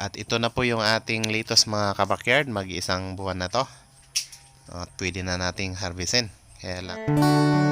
At ito na po yung ating litos mga kabakyard. Mag-isang buwan na to. At pwede na nating harvestin. Kaya lang.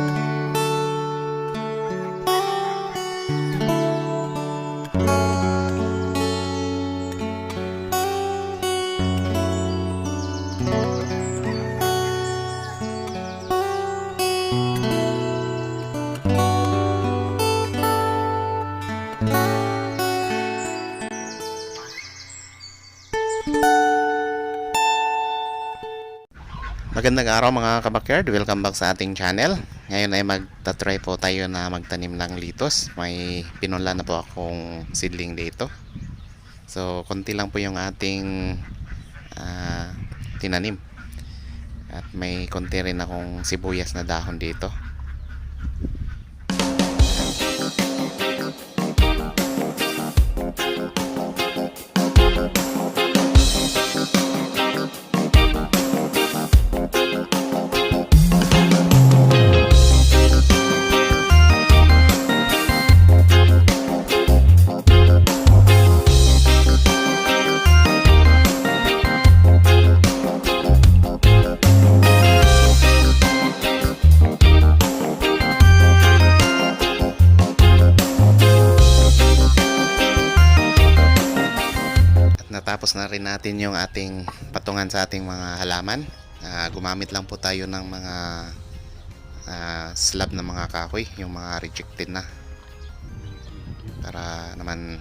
Magandang araw mga kabakyard. Welcome back sa ating channel. Ngayon ay magta-try po tayo na magtanim ng litos. May pinunla na po akong seedling dito. So, konti lang po yung ating ah, tinanim. At may konti rin akong sibuyas na dahon dito. Natapos na rin natin yung ating patungan sa ating mga halaman. Ah, gumamit lang po tayo ng mga ah, slab na mga kahoy, yung mga rejected na. Para naman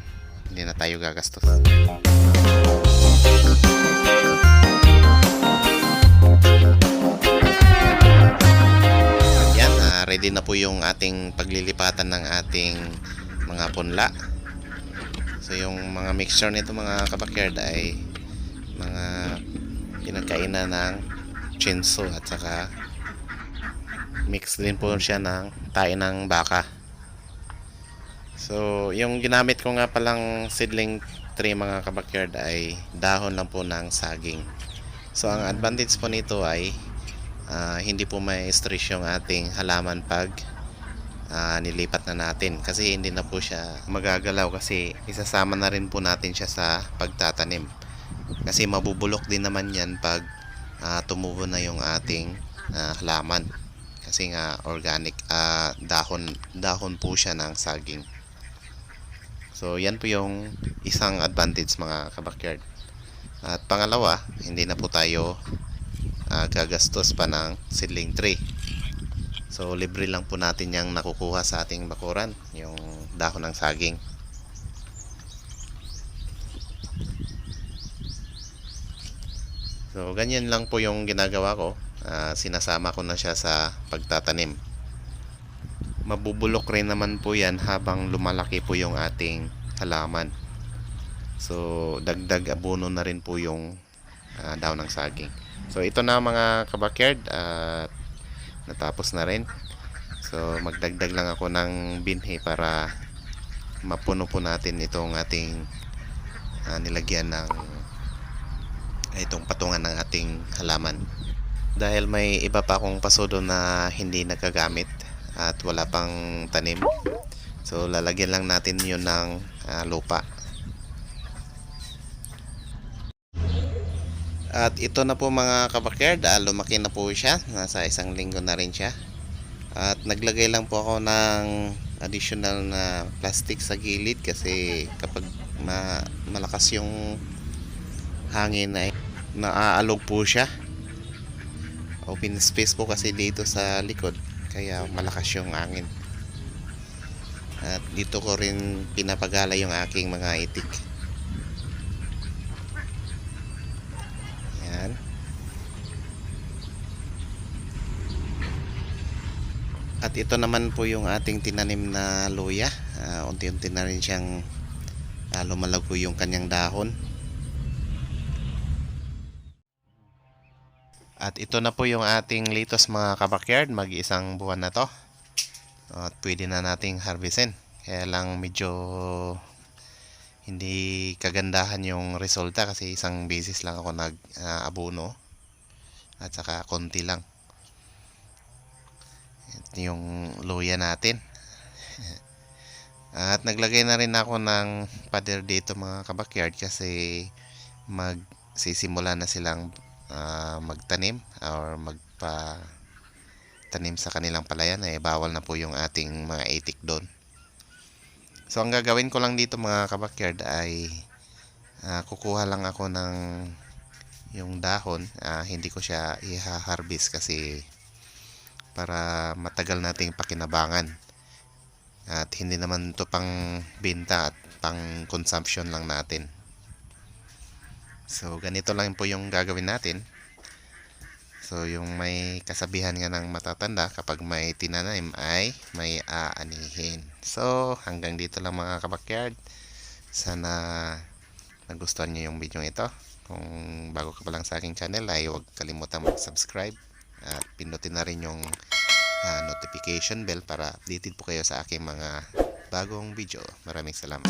hindi na tayo gagastos. Yan, ah, ready na po yung ating paglilipatan ng ating mga punla. So yung mga mixture nito mga kabakyard ay mga pinagkainan ng chinso at saka mix din po siya ng tae ng baka. So yung ginamit ko nga palang seedling tree mga kabakyard ay dahon lang po ng saging. So ang advantage po nito ay ah, hindi po may stress yung ating halaman pag ah, nilipat na natin. Kasi hindi na po siya magagalaw kasi isasama na rin po natin siya sa pagtatanim. Kasi mabubulok din naman yan pag ah, tumubo na yung ating ah, halaman kasi nga organic ah, dahon dahon po siya ng saging. So yan po yung isang advantage mga kabakyard. At pangalawa hindi na po tayo ah, gagastos pa ng seedling tree So libre lang po natin yung nakukuha sa ating bakuran, yung dahon ng saging. So ganyan lang po yung ginagawa ko. Ah, sinasama ko na siya sa pagtatanim. Mabubulok rin naman po yan habang lumalaki po yung ating halaman. So dagdag abono na rin po yung ah, dahon ng saging. So ito na mga kabakyard at natapos na rin. So magdagdag lang ako ng binhi para mapuno po natin itong ating ah, nilagyan ng itong patungan ng ating halaman. Dahil may iba pa akong pasodo na hindi nagagamit at wala pang tanim. So lalagyan lang natin yun ng ah, lupa At ito na po mga kabakyard, ah, lumaki na po siya. Nasa isang linggo na rin siya. At naglagay lang po ako ng additional na plastic sa gilid kasi kapag ma malakas yung hangin ay naaalog po siya. Open space po kasi dito sa likod kaya malakas yung hangin. At dito ko rin pinapagala yung aking mga itik. Yan. At ito naman po yung ating tinanim na luya. Ah, unti-unti na rin siyang ah, lumalago yung kanyang dahon. At ito na po yung ating litos mga kabakyard. Mag-isang buwan na to. At pwede na nating harvestin. Kaya lang medyo hindi kagandahan yung resulta kasi isang beses lang ako nag ah, abono at saka konti lang yung luya natin. At naglagay na rin ako ng pader dito mga kabakyard kasi magsisimula na silang ah, magtanim or magpa tanim sa kanilang palayan. Eh bawal na po yung ating mga itik doon. So ang gagawin ko lang dito mga kabakyard ay ah, kukuha lang ako ng yung dahon, ah, hindi ko siya i-harvest kasi para matagal nating pakinabangan. At hindi naman to pang benta at pang consumption lang natin. So ganito lang po yung gagawin natin. So, yung may kasabihan nga ng matatanda, kapag may tinanim ay may aanihin. So, hanggang dito lang mga kabakyard. Sana nagustuhan nyo yung video ito. Kung bago ka pa lang sa aking channel ay huwag kalimutan mag-subscribe at pindutin na rin yung ah, notification bell para updated po kayo sa aking mga bagong video. Maraming salamat.